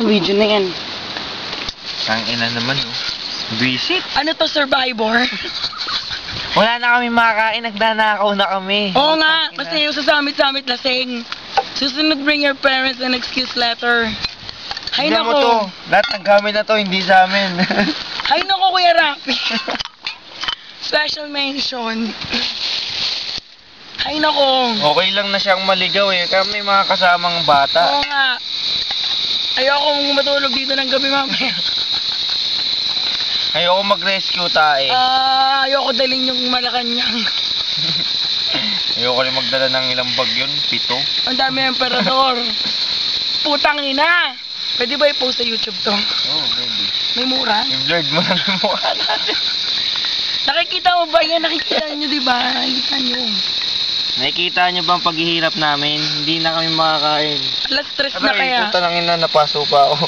Video na yan. Tang ina naman, oh. Visit. Ano to, Survivor? Wala na kami makakain, nagdanakaw na kami. Oo nga, kasi yung sa summit-summit lasing. Susunod, bring your parents an excuse letter. Hay Tignan mo to. nako. Lahat ng gamit na to, hindi sa amin. Hay nako, Kuya Rafi. Special mention. Hay nako. okay lang na siyang maligaw eh. Kami mga kasamang bata. Oo nga. Ayoko matulog dito ng gabi mamaya. Ayoko mag-rescue tayo. Ah, ayoko dalhin yung Malacanang. Ayoko rin magdala ng ilang bag yun. Pito. Ang dami emperador. Putang ina. Pwede ba i-post sa YouTube to? Oh, ready. May mura? I-blurred mo na yung mukha natin. Nakikita mo ba yan? Nakikita nyo, di ba? Nakikita nyo. Nakikita niyo ba ang paghihirap namin? Hindi na kami makakain. Alas stress na kaya. puta ng ina, napaso pa ako.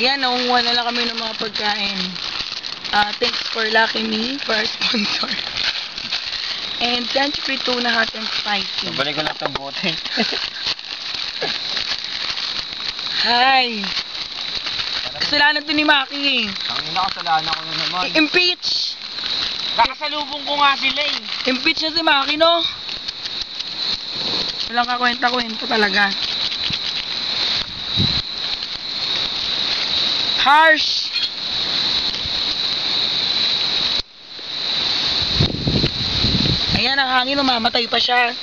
Ayan, nakunguha na lang kami ng mga pagkain. Ah, thanks for Lucky Me, for our sponsor. And French free tuna hot and spicy. Nabalik ko lang itong bote. Hi! Kasalanan to ni Maki. Ang ina, kasalanan ko na naman. I-impeach! Kakasalubong ko nga sila eh. Impeach na si Maki, no? Walang kakwenta-kwenta talaga. Harsh! Ayan, ang hangin, umamatay pa siya.